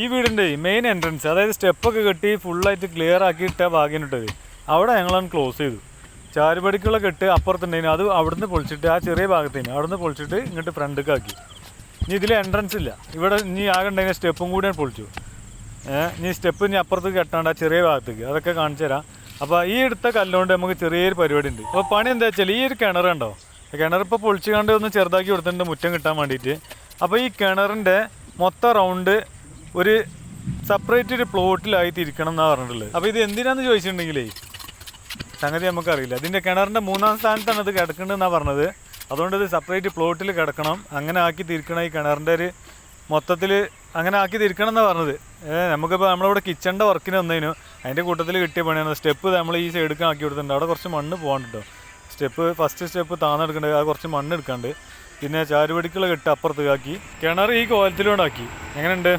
ഈ വീടിന്റെ main entrance അതായത് സ്റ്റെപ്പൊക്കെ കെട്ടി ഫുള്ളായിട്ട് ക്ലിയർ ആക്കി ഇട്ട ഭാഗ്യനിട്ടത് അവിടെ ഞങ്ങളാണ് ക്ലോസ് ചെയ്തു. ചാരുപടിക്കുള്ള കെട്ട് അപ്പുറത്തുണ്ടായിരുന്നു. അത് അവിടുന്ന് പൊളിച്ചിട്ട് ആ ചെറിയ ഭാഗത്തേന് അവിടുന്ന് പൊളിച്ചിട്ട് ഇങ്ങോട്ട് ഫ്രണ്ടിലേക്ക് ആക്കി. ഇനി ഇതിൽ എൻട്രൻസ് ഇല്ല. ഇവിടെ ഇനി ആകെ ഉണ്ടായിരുന്ന സ്റ്റെപ്പും കൂടി പൊളിച്ചു. ഇനി സ്റ്റെപ്പ് ഇനി അപ്പുറത്തേക്ക് കെട്ടാണ്ട് ആ ചെറിയ ഭാഗത്തേക്ക്. അതൊക്കെ കാണിച്ചു തരാം. അപ്പോൾ ഈ എടുത്ത കല്ലുകൊണ്ട് നമുക്ക് ചെറിയൊരു പരിപാടി ഉണ്ട് അപ്പോൾ പണി എന്താ വെച്ചാൽ ഈ ഒരു കിണർ കണ്ടോ? കിണർ ഇപ്പോൾ പൊളിച്ചു കണ്ട് ഒന്ന് ചെറുതാക്കി കൊടുത്തിട്ടുണ്ട്. മുറ്റം കിട്ടാൻ വേണ്ടിയിട്ട്. അപ്പോൾ ഈ കിണറിന്റെ മൊത്തം റൗണ്ട് ഒരു സെപ്പറേറ്റ് ഒരു പ്ലോട്ടിലായി തിരിക്കണം എന്നാണ് പറഞ്ഞിട്ടുള്ളത്. അപ്പോൾ ഇത് എന്തിനാന്ന് ചോദിച്ചിട്ടുണ്ടെങ്കിലേ സംഗതി നമുക്കറിയില്ല. ഇതിന്റെ കിണറിന്റെ മൂന്നാം സ്ഥാനത്താണ് അത് കിടക്കേണ്ടതെന്നാണ് പറഞ്ഞത്. അതുകൊണ്ട് ഇത് സെപ്പറേറ്റ് പ്ലോട്ടിൽ കിടക്കണം. അങ്ങനെ ആക്കി തിരിക്കണം ഈ കിണറിന്റെ ഒരു മൊത്തത്തിൽ അങ്ങനെ ആക്കി തിരിക്കണം എന്നാണ് പറഞ്ഞത്. നമുക്കിപ്പോൾ നമ്മളിവിടെ കിച്ചണിന്റെ വർക്കിന് വന്നതിനു അതിന്റെ കൂട്ടത്തിൽ കിട്ടിയ പണിയാണ്. സ്റ്റെപ്പ് നമ്മൾ ഈ സൈഡിലേക്ക് ആക്കി കൊടുത്തിട്ടുണ്ട്. അവിടെ കുറച്ച് മണ്ണ് പോകാൻ സ്റ്റെപ്പ് ഫസ്റ്റ് സ്റ്റെപ്പ് താന്നെടുക്കേണ്ടത് ആ കുറച്ച് മണ്ണ് എടുക്കാണ്ട്. പിന്നെ ചാരുപടിക്കുള്ള കെട്ട് അപ്പുറത്ത് ആക്കി. കിണർ ഈ കോലത്തിലൂടെ ആക്കി എങ്ങനെയുണ്ട്?